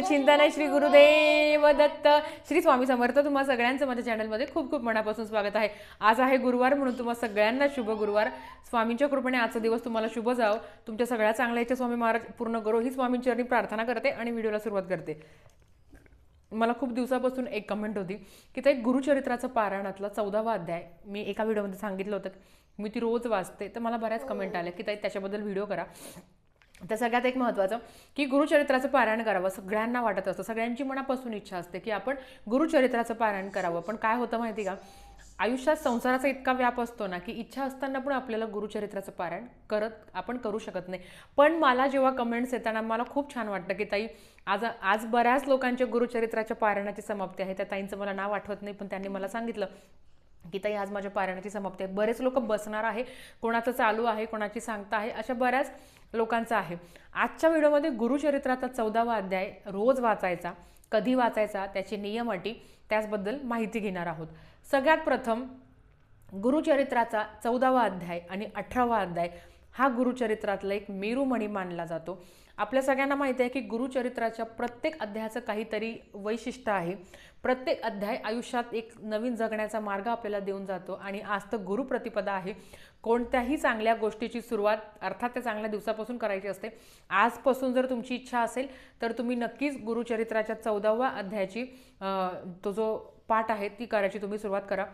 चिंतन श्री गुरुदेव दत्त. श्री स्वामी समर्थ तुम्हा सगळ्यांचं माझ्या चॅनलमध्ये खूप खूप मनापासून स्वागत आहे. आज आहे गुरुवार म्हणून तुम्हा सगळ्यांना शुभ गुरुवार. स्वामींच्या कृपेने आजचा दिवस तुम्हाला शुभ जावं. तुमच्या सगळ्या चांगल्या याच्या स्वामी महाराज पूर्ण करो. ही स्वामींचरणी प्रार्थना करते आणि व्हिडिओला सुरुवात करते. मला खूप दिवसापासून एक कमेंट होती की ते गुरुचरित्राचं पारायणातला चौदावा अध्याय मी एका व्हिडिओमध्ये सांगितलं होतं. मी ती रोज वाचते. तर मला बऱ्याच कमेंट आल्या की ताई त्याच्याबद्दल व्हिडिओ करा. तर सगळ्यात एक महत्त्वाचं की गुरुचरित्राचं पारायण करावं सगळ्यांना वाटत असतं सगळ्यांची मनापासून इच्छा असते की आपण गुरुचरित्राचं पारायण करावं. पण काय होतं माहिती का? आयुष्यात संसाराचा इतका व्याप असतो ना की इच्छा असताना पण आपल्याला गुरुचरित्राचं पारायण करत आपण करू शकत नाही. पण मला जेव्हा कमेंट्स येताना मला खूप छान वाटतं की ताई आज आज बऱ्याच लोकांच्या गुरुचरित्राच्या पारायणाची समाप्ती आहे त्या ताईंचं मला नाव आठवत नाही पण त्यांनी मला सांगितलं की ताई आज माझ्या पारायणाची समाप्ती आहे. बरेच लोक बसणार आहे. कोणाचं चालू आहे कोणाची सांगता आहे अशा बऱ्याच लोकांचं आहे. आजच्या व्हिडिओमध्ये गुरुचरित्राचा चौदावा अध्याय रोज वाचायचा कधी वाचायचा त्याचे नियम अटी त्याचबद्दल माहिती घेणार आहोत. सगळ्यात प्रथम गुरुचरित्राचा चौदावा अध्याय आणि अठरावा अध्याय हा गुरुचरित्रातला एक मेरुमणी मानला जातो. आपल्या सगळ्यांना माहिती आहे की गुरुचरित्राच्या प्रत्येक अध्यायाचं काहीतरी वैशिष्ट्य आहे. प्रत्येक अध्याय आयुष्यात एक नवीन जगण्याचा मार्ग आपल्याला देऊन जातो आणि आज तर गुरुप्रतिपदा आहे. कोणत्याही चांगल्या गोष्टीची सुरुवात अर्थात त्या चांगल्या दिवसापासून करायची असते. आजपासून जर तुमची इच्छा असेल तर तुम्ही नक्कीच गुरुचरित्राच्या चौदाव्या अध्यायाची तो जो पाठ आहे ती करायची तुम्ही सुरुवात करा.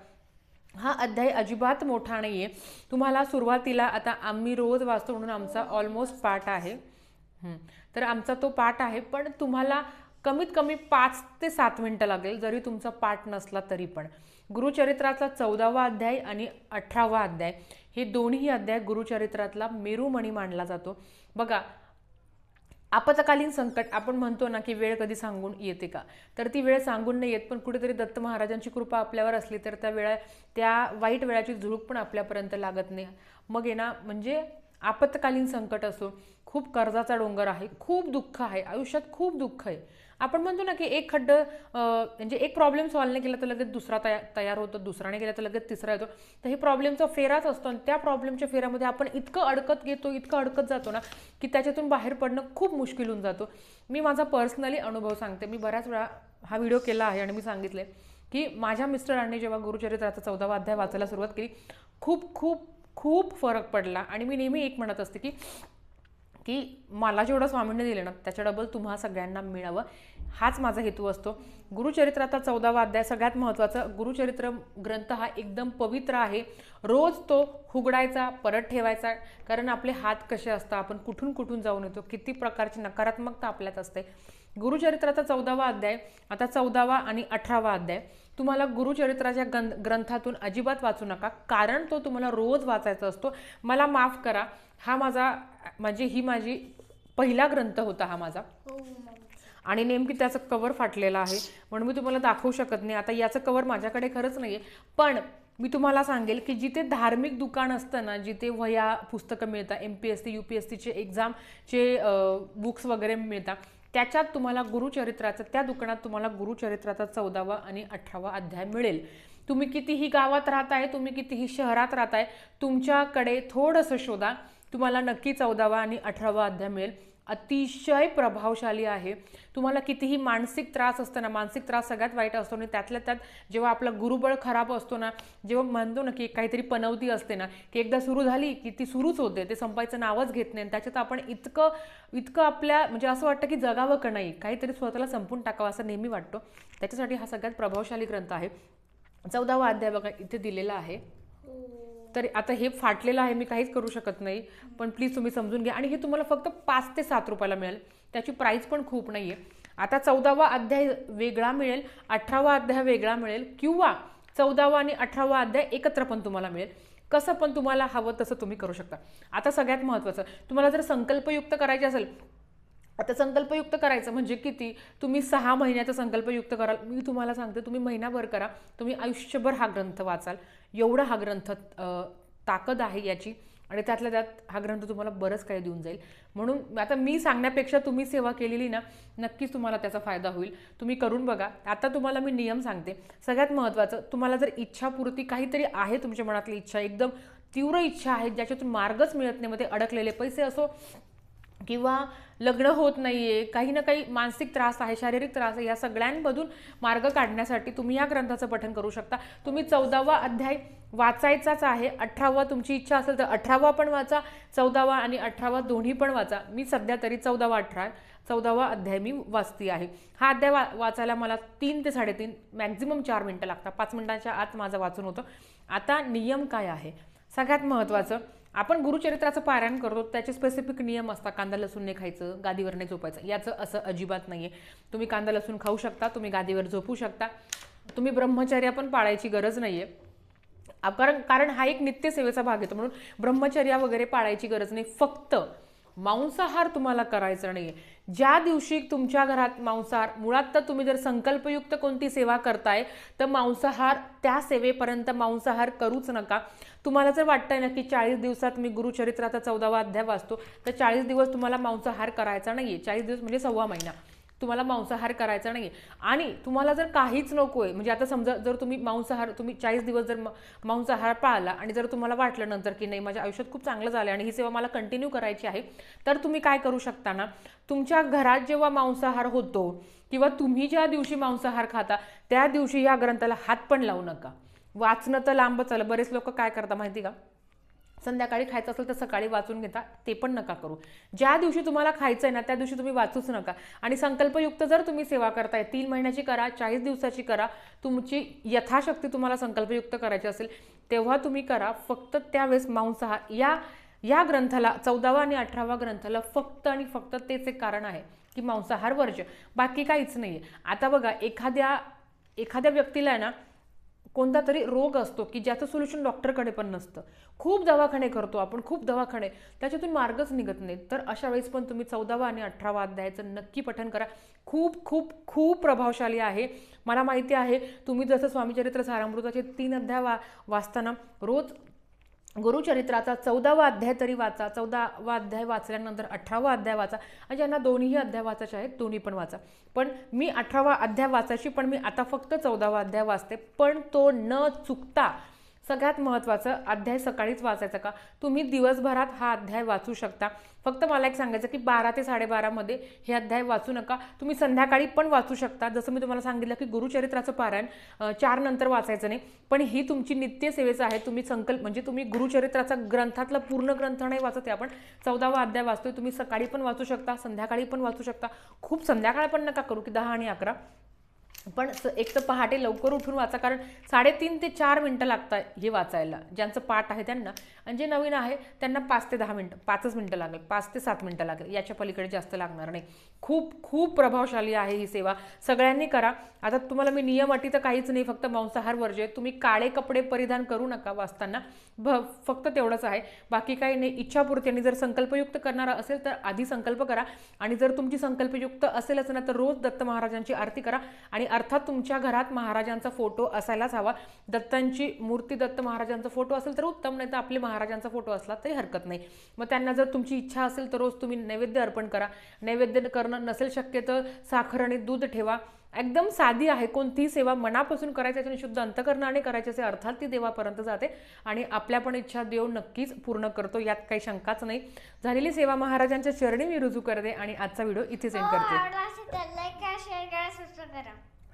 हा अध्याय अजिबात मोठा नाही आहे तुम्हाला सुरुवातीला आता आम्ही रोज वाचतो म्हणून आमचा ऑलमोस्ट पाठ आहे. तर आमचा तो पाठ आहे पण तुम्हाला कमीत कमी पाच ते सात मिनटं लागेल जरी तुमचा पाठ नसला तरी पण. गुरुचरित्राचा चौदावा अध्याय आणि अठरावा अध्याय हे दोन्ही अध्याय गुरुचरित्रातला मेरुमणी मानला जातो. बघा आपत्कालीन संकट आपण म्हणतो ना की वेळ कधी सांगून येते का? तर ती वेळ सांगून नाही येत पण कुठेतरी दत्त महाराजांची कृपा आपल्यावर असली तर त्या वेळा त्या वाईट वेळाची झुळूक पण आपल्यापर्यंत लागत नाही. मग आहे ना म्हणजे आपत्कालीन संकट असो खूप कर्जाचा डोंगर आहे खूप दुःख आहे आयुष्यात खूप दुःख आहे. आपण म्हणतो ना की एक खड्ड म्हणजे एक प्रॉब्लेम सॉल्व नाही केला तर लगेच दुसरा तया तयार होतो दुसरा नाही केला तर लगेच तिसरा येतो. तर हे प्रॉब्लेमचा फेराच असतो आणि त्या प्रॉब्लेमच्या फेऱ्यामध्ये आपण इतकं अडकत घेतो इतकं अडकत जातो ना की त्याच्यातून बाहेर पडणं खूप मुश्किल होऊन जातो. मी माझा पर्सनली अनुभव सांगते. मी बऱ्याच वेळा हा व्हिडिओ केला आहे आणि मी सांगितले की माझ्या मिस्टरांनी जेव्हा गुरुचरित्राचा चौदावा अध्याय वाचायला सुरुवात केली खूप खूप खूप फरक पडला. आणि मी नेहमी एक म्हणत असते की की मला जेवढं स्वामींनी दिलं ना त्याच्या डबल तुम्हा सगळ्यांना मिळावं. हाच माझा हेतू असतो. गुरुचरित्राचा चौदावा अध्याय सगळ्यात महत्त्वाचा गुरुचरित्र ग्रंथ हा एकदम पवित्र आहे. रोज तो हुगडायचा परत ठेवायचा कारण आपले हात कसे असतात आपण कुठून कुठून जाऊन येतो किती प्रकारची नकारात्मकता आपल्यात असते. गुरुचरित्राचा चौदावा अध्याय आता चौदावा आणि अठरावा अध्याय. तुम्हाला गुरुचरित्राच्या गं ग्रंथातून अजिबात वाचू नका कारण तो तुम्हाला रोज वाचायचा असतो. मला माफ करा हा माझा म्हणजे ही माझी पहिला ग्रंथ होता हा माझा. हो, हो. आणि नेमकी त्याचं कवर फाटलेलं आहे. म्हणून मी तुम्हाला दाखवू शकत नाही. आता याचं कवर माझ्याकडे खरंच नाही आहे पण मी तुम्हाला सांगेल की जिथे धार्मिक दुकान असतं ना जिथे वह्या पुस्तकं मिळतात M P S C U P S सीचे एक्झामचे बुक्स वगैरे मिळतात त्याच्यात तुम्हाला गुरुचरित्राचं त्या दुकानात तुम्हाला गुरुचरित्राचा चौदावा आणि अठरावा अध्याय मिळेल. तुम्ही कितीही गावात राहताय तुम्ही कितीही शहरात राहताय तुमच्याकडे थोडंसं शोधा. तुम्हाला नक्की चौदावा आणि अठरावा अध्याय मिळेल. अतिशय प्रभावशाली आहे. तुम्हाला कितीही मानसिक त्रास असतो ना मानसिक त्रास सगळ्यात वाईट असतो आणि त्यातल्या त्यात जेव्हा आपला गुरुबळ खराब असतो ना जेव्हा म्हणतो ना की काहीतरी पनवती असते ना की एकदा सुरू झाली की ती सुरूच होते ते संपायचं नावच घेत नाही आणि त्याच्यात आपण इतकं इतकं आपल्या म्हणजे असं वाटतं की जगावं का नाही काहीतरी स्वतःला संपून टाकावं असं नेहमी वाटतो. त्याच्यासाठी हा सगळ्यात प्रभावशाली ग्रंथ आहे. चौदावा अध्याय बघा इथे दिलेला आहे. तर आता हे फाटलेलं आहे मी काहीच करू शकत नाही. पण प्लीज तुम्ही समजून घ्या. आणि हे तुम्हाला फक्त पाच ते सात रुपयाला मिळेल. त्याची प्राईस पण खूप नाही आहे आता चौदावा अध्याय वेगळा मिळेल अठरावा अध्याय वेगळा मिळेल किंवा चौदावा आणि अठरावा अध्याय एकत्र पण तुम्हाला मिळेल. कसं पण तुम्हाला हवं तसं तुम्ही करू शकता. आता सगळ्यात महत्त्वाचं तुम्हाला जर संकल्पयुक्त करायचे असेल आता संकल्पयुक्त करायचं म्हणजे किती? तुम्ही सहा महिन्याचा संकल्पयुक्त कराल. मी तुम्हाला सांगते तुम्ही महिनाभर करा. तुम्ही आयुष्यभर हा ग्रंथ वाचाल. एवढा हा ग्रंथ ताकद आहे याची आणि त्यातल्या त्यात हा ग्रंथ तुम्हाला बरंच काही देऊन जाईल. म्हणून आता मी सांगण्यापेक्षा तुम्ही सेवा केलेली ना नक्कीच तुम्हाला त्याचा फायदा होईल. तुम्ही करून बघा. आता तुम्हाला मी नियम सांगते. सगळ्यात महत्त्वाचं तुम्हाला जर इच्छापूर्ती काहीतरी आहे तुमच्या मनातली इच्छा एकदम तीव्र इच्छा आहे ज्याच्यातून मार्गच मिळत नाही मध्ये अडकलेले पैसे असो किंवा लग्न होत नाही आहे काही ना काही मानसिक त्रास आहे शारीरिक त्रास आहे या सगळ्यांमधून मार्ग काढण्यासाठी तुम्ही या ग्रंथाचं पठण करू शकता. तुम्ही चौदावा अध्याय वाचायचाच आहे अठरावा तुमची इच्छा असेल तर अठरावा पण वाचा चौदावा आणि अठरावा दोन्ही पण वाचा. मी सध्या तरी चौदावा अठरा चौदावा अध्याय मी वाचती आहे. हा अध्याय वा वाचायला मला तीन ते साडेतीन मॅक्झिमम चार मिनटं लागतात. पाच मिनटांच्या आत माझं वाचून होतं. आता नियम काय आहे? सगळ्यात महत्त्वाचं आपण गुरुचरित्राचं पारायण करतो त्याचे स्पेसिफिक नियम असतात. कांदा लसूण नाही खायचं गादीवर नाही झोपायचं. याचं असं अजिबात नाही आहे तुम्ही कांदा लसूण खाऊ शकता तुम्ही गादीवर झोपू शकता. तुम्ही ब्रह्मचर्या पण पाळायची गरज नाही आहे कारण कारण हा एक नित्यसेवेचा भाग येतो म्हणून ब्रह्मचर्या वगैरे पाळायची गरज नाही. फक्त मांसाहार तुम्हाला करायचा नाहीये. ज्या दिवशी तुमच्या घरात मांसाहार मुळात तर तुम्ही जर संकल्पयुक्त कोणती सेवा करताय तर मांसाहार त्या सेवेपर्यंत मांसाहार करूच नका. तुम्हाला जर वाटतंय ना की चाळीस दिवसात मी गुरुचरित्राचा चौदावा अध्याय वाचतो तर चाळीस दिवस तुम्हाला मांसाहार करायचा नाही आहे चाळीस दिवस म्हणजे सव्वा महिना. तुम्हाला मांसाहार करायचा नाही आणि तुम्हाला जर काहीच नको आहे म्हणजे आता समजा जर तुम्ही मांसाहार तुम्ही चाळीस दिवस जर मांसाहार पाळला आणि जर तुम्हाला वाटलं नंतर की नाही माझ्या आयुष्यात खूप चांगलं झालं आणि ही सेवा मला कंटिन्यू करायची आहे तर तुम्ही काय करू शकता ना? तुमच्या घरात जेव्हा मांसाहार होतो किंवा तुम्ही ज्या दिवशी मांसाहार खाता त्या दिवशी या ग्रंथाला हात पण लावू नका. वाचणं तर लांबच आलं बरेच लोक काय करता माहिती का? संध्याकाळी खायचं असेल तर सकाळी वाचून घेता ते पण नका करू. ज्या दिवशी तुम्हाला खायचं आहे ना त्या दिवशी तुम्ही वाचूच नका. आणि संकल्पयुक्त जर तुम्ही सेवा करताय तीन महिन्याची करा चाळीस दिवसाची करा तुमची यथाशक्ती तुम्हाला संकल्पयुक्त करायची असेल तेव्हा तुम्ही करा. फक्त त्यावेळेस मांसाहार या या ग्रंथाला चौदावा आणि अठरावा ग्रंथाला फक्त आणि फक्त तेच एक कारण आहे की मांसाहार वर्ज्य. बाकी काहीच नाही आता बघा एखाद्या एखाद्या व्यक्तीला आहे ना कोणता तरी रोग असतो की ज्याचं सोल्युशन डॉक्टरकडे पण नसतं. खूप दवाखाने करतो आपण खूप दवाखाने. त्याच्यातून मार्गच निघत नाही तर अशा वेळेस पण तुम्ही चौदावा आणि अठरावा अध्यायाचं नक्की पठण करा. खूप खूप खूप प्रभावशाली आहे. मला माहिती आहे तुम्ही जसं स्वामीचरित्र सारामृताचे तीन अध्याय वा वाचताना रोज गुरुचरित्राचा चौदावा अध्याय तरी वाचा. चौदावा अध्याय वाचल्यानंतर अठरावा अध्याय वाचा. आणि ज्यांना दोन्हीही अध्याय वाचायचे आहेत दोन्ही पण वाचा. पण मी अठरावा अध्याय वाचायची पण मी आता फक्त चौदावा अध्याय वाचते. पण तो न चुकता सगळ्यात महत्त्वाचं अध्याय सकाळीच वाचायचा का? तुम्ही दिवसभरात हा अध्याय वाचू शकता. फक्त मला एक सांगायचं की बारा ते साडेबारामध्ये हे अध्याय वाचू नका. तुम्ही संध्याकाळी पण वाचू शकता. जसं मी तुम्हाला सांगितलं की गुरुचरित्राचं पारायण चार नंतर वाचायचं नाही. पण ही तुमची नित्य सेवेचं आहे. तुम्ही संकल्प म्हणजे तुम्ही गुरुचरित्राचा ग्रंथातला पूर्ण ग्रंथ नाही वाचत आहे आपण चौदावा अध्याय वाचतोय. तुम्ही सकाळी पण वाचू शकता संध्याकाळी पण वाचू शकता. खूप संध्याकाळ पण नका करू की दहा आणि अकरा. पण एक तर पहाटे लवकर उठून वाचा कारण साडेतीन ते चार मिनटं लागतात हे वाचायला. ज्यांचं पाठ आहे त्यांना. आणि जे नवीन आहे त्यांना पाच ते दहा मिनटं पाचच मिनटं लागेल पाच ते सात मिनटं लागेल. याच्या पलीकडे जास्त लागणार नाही. खूप खूप प्रभावशाली आहे ही सेवा. सगळ्यांनी करा. आता तुम्हाला मी नियम अटी तर काहीच नाही फक्त मांसाहार वर्ज्य आहे. तुम्ही काळे कपडे परिधान करू नका वाचताना. भ फक्त तेवढंच आहे. बाकी काही नाही. इच्छापूर्ती आणि जर संकल्पयुक्त करणारा असेल तर आधी संकल्प करा. आणि जर तुमची संकल्पयुक्त असेलच ना तर रोज दत्त महाराजांची आरती करा. आणि अर्थात तुमच्या घरात महाराजांचा फोटो असायलाच हवा. दत्तांची मूर्ती दत्त महाराजांचा फोटो असेल तर उत्तम नाही तर आपले महाराजांचा फोटो असला तरी हरकत नाही. मग त्यांना जर तुमची इच्छा असेल तर रोज तुम्ही नैवेद्य अर्पण करा. नैवेद्य करणं नसेल शक्य तर साखर आणि दूध ठेवा. एकदम साधी आहे कोणतीही सेवा मनापासून करायची आणि शुद्ध अंतकरणाने करायची असे अर्थात ती देवापर्यंत जाते. आणि आपल्या पण इच्छा देव नक्कीच पूर्ण करतो यात काही शंकाच नाही. झालेली सेवा महाराजांच्या चरणी मी रुजू करते आणि आजचा व्हिडिओ इथेच एंड करते.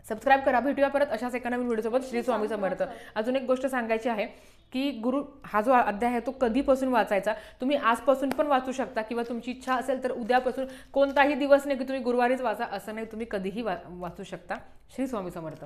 करा सबस्क्राईब करा सबस्क्राईब करा भेटूया परत अशाच एका नवीन व्हिडिओसोबत. श्री स्वामी समर्थ. अजून एक गोष्ट सांगायची आहे की गुरु हा जो अध्याय आहे तो कधीपासून वाचायचा? तुम्ही आजपासून पण वाचू शकता किंवा तुमची इच्छा असेल तर उद्यापासून कोणताही दिवस नाही की तुम्ही गुरुवारीच वाचा असं नाही. तुम्ही कधीही वा वाचू शकता. श्री स्वामी समर्थ.